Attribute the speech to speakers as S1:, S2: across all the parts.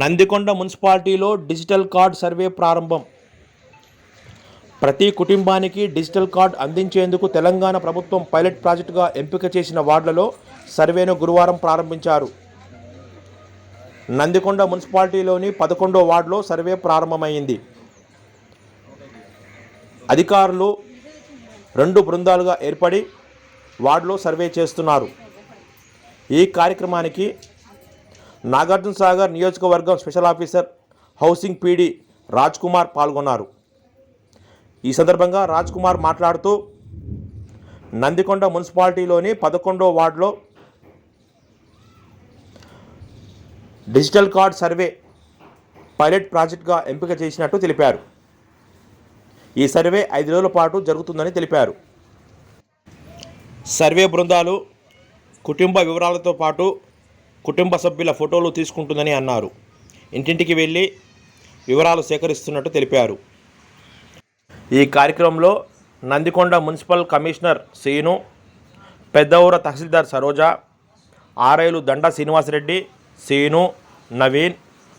S1: నందికొండ మున్సిపాలిటీలో digital card survey ప్రారంభం. ప్రతి కుటుంబానికి డిజిటల్ కార్డ్ అందించేందుకు తెలంగాణ ప్రభుత్వం పైలట్ ప్రాజెక్టుగా ఎంపిక చేసిన వార్డులలో సర్వేను గురువారం ప్రారంభించారు. నందికొండ మున్సిపాలిటీలోని పదకొండో వార్డులో సర్వే ప్రారంభమైంది. అధికారులు రెండు బృందాలుగా ఏర్పడి వార్డులో సర్వే చేస్తున్నారు. ఈ కార్యక్రమానికి నాగార్జున సాగర్ నియోజకవర్గం special officer housing PD Raj Kumar పాల్గొన్నారు. ఈ సందర్భంగా రాజ్ కుమార్ మాట్లాడుతూ నందికొండ మున్సిపాలిటీలోని పదకొండో వార్డులో డిజిటల్ కార్డ్ సర్వే పైలట్ ప్రాజెక్ట్గా ఎంపిక చేసినట్టు తెలిపారు. ఈ సర్వే ఐదు రోజుల పాటు జరుగుతుందని తెలిపారు. సర్వే బృందాలు కుటుంబ వివరాలతో పాటు కుటుంబ సభ్యుల ఫోటోలు తీసుకుంటుందని అన్నారు. ఇంటింటికి వెళ్ళి వివరాలు సేకరిస్తున్నట్టు తెలిపారు. ఈ కార్యక్రమంలో నందికొండ మున్సిపల్ కమిషనర్ సీను పెద్దవూర తహసీల్దార్ సరోజ ఆర్ఐలు దండ శ్రీనివాసరెడ్డి సీను నవీన్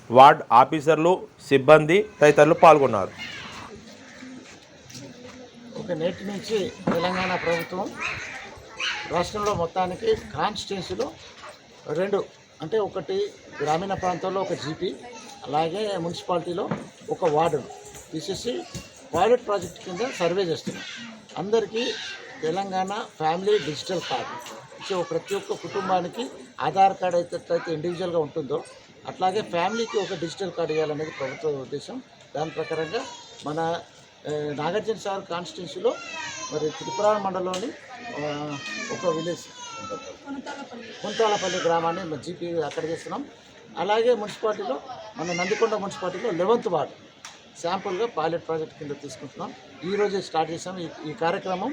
S1: వార్డ్ ఆఫీసర్లు సిబ్బంది తదితరులు పాల్గొన్నారు.
S2: ఒక నేటి నుంచి తెలంగాణ ప్రభుత్వం రాష్ట్రంలో మొత్తానికి కాన్స్టిట్యున్సీలో రెండు అంటే ఒకటి గ్రామీణ ప్రాంతంలో ఒక జీపీ అలాగే మున్సిపాలిటీలో ఒక వార్డును తీసేసి పైలట్ ప్రాజెక్ట్ కింద సర్వే చేస్తున్నాం. అందరికీ Telangana family digital card so ప్రతి ఒక్క కుటుంబానికి ఆధార్ కార్డు అయితే ఎట్లయితే ఇండివిజువల్గా ఉంటుందో అట్లాగే ఫ్యామిలీకి ఒక డిజిటల్ కార్డు ఇవ్వాలనేది ప్రభుత్వ ఉద్దేశం. దాని ప్రకారంగా మన నాగార్జున సార్ కాన్స్టిట్యున్సీలో మరి త్రిపుర మండలంలోని ఒక విలేజ్ కుంతాలపల్లి గ్రామాన్ని జీపీ అక్కడ చేస్తున్నాం. అలాగే మున్సిపాలిటీలో మన నందికొండ మున్సిపాలిటీలో లెవెంత్ వార్డ్ శాంపుల్గా పైలట్ ప్రాజెక్ట్ కింద తీసుకుంటున్నాం. ఈరోజే స్టార్ట్ చేసాం ఈ కార్యక్రమం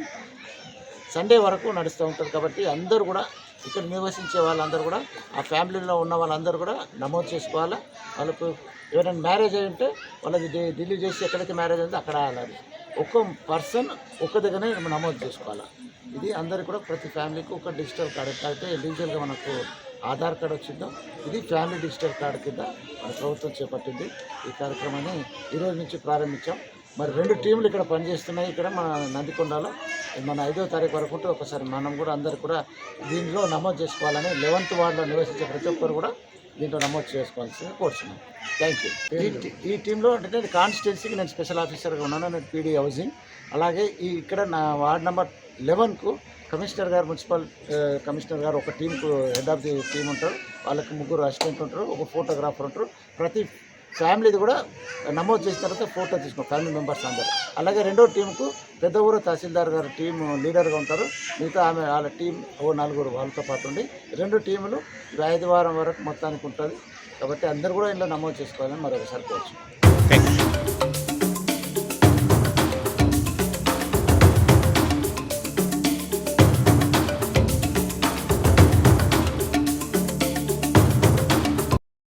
S2: సండే వరకు నడుస్తూ ఉంటుంది కాబట్టి అందరూ కూడా ఇక్కడ నివసించే వాళ్ళందరూ కూడా ఆ ఫ్యామిలీలో ఉన్న వాళ్ళందరూ కూడా నమోదు చేసుకోవాలా. వాళ్ళకు ఎవరైనా మ్యారేజ్ అయి ఉంటే వాళ్ళకి ఢిల్లీ చేసి ఎక్కడైతే మ్యారేజ్ అయిందో అక్కడ వెళ్ళాలి ఒక్క పర్సన్ ఒక్క దగ్గరనే నమోదు చేసుకోవాలి. ఇది అందరికి కూడా ప్రతి ఫ్యామిలీకి ఒక డిజిటల్ కార్డు. అయితే ఇండివిజువల్గా మనకు ఆధార్ కార్డు వచ్చిందో ఇది ఫ్యామిలీ డిజిటల్ కార్డు కింద మన ప్రభుత్వం చేపట్టింది ఈ కార్యక్రమాన్ని. ఈరోజు నుంచి ప్రారంభించాం. మరి రెండు టీంలు ఇక్కడ పనిచేస్తున్నాయి. ఇక్కడ మన నందికొండలో మన ఐదో తారీఖు వరకు ఉంటే ఒకసారి మనం కూడా అందరు కూడా దీనిలో నమోదు చేసుకోవాలని లెవెంత్ వార్డులో నివసించే ప్రతి ఒక్కరు కూడా దీంట్లో నమోదు చేసుకోవాల్సింది కోరుతున్నాం థ్యాంక్ యూ ఈ ఈ టీంలో అంటే నేను కాన్స్టిట్యున్సీకి నేను స్పెషల్ ఆఫీసర్గా ఉన్నాను. నేను పీడీ హౌసింగ్. అలాగే ఈ ఇక్కడ నా వార్డ్ నెంబర్ లెవెన్కు కమిషనర్ గారు మున్సిపల్ కమిషనర్ గారు ఒక టీంకు హెడ్ ఆఫ్ ది టీం ఉంటారు. వాళ్ళకి ముగ్గురు అసిస్టెంట్ ఉంటారు ఒక ఫోటోగ్రాఫర్ ఉంటారు. ప్రతి ఫ్యామిలీది కూడా నమోదు చేసిన తర్వాత ఫోటో తీసుకున్నాం ఫ్యామిలీ మెంబర్స్ అందరు. అలాగే రెండో టీంకు పెద్ద ఊరు తహసీల్దార్ గారు టీం లీడర్గా ఉంటారు. మిగతా ఆమె వాళ్ళ టీం ఓ నలుగురు వాళ్ళతో పాటు ఉండి రెండు టీములు ఆదివారం వరకు మొత్తానికి ఉంటుంది. కాబట్టి అందరు కూడా ఇంట్లో నమోదు చేసుకోవాలని మరొకసారి కోరుచు
S1: థ్యాంక్ యూ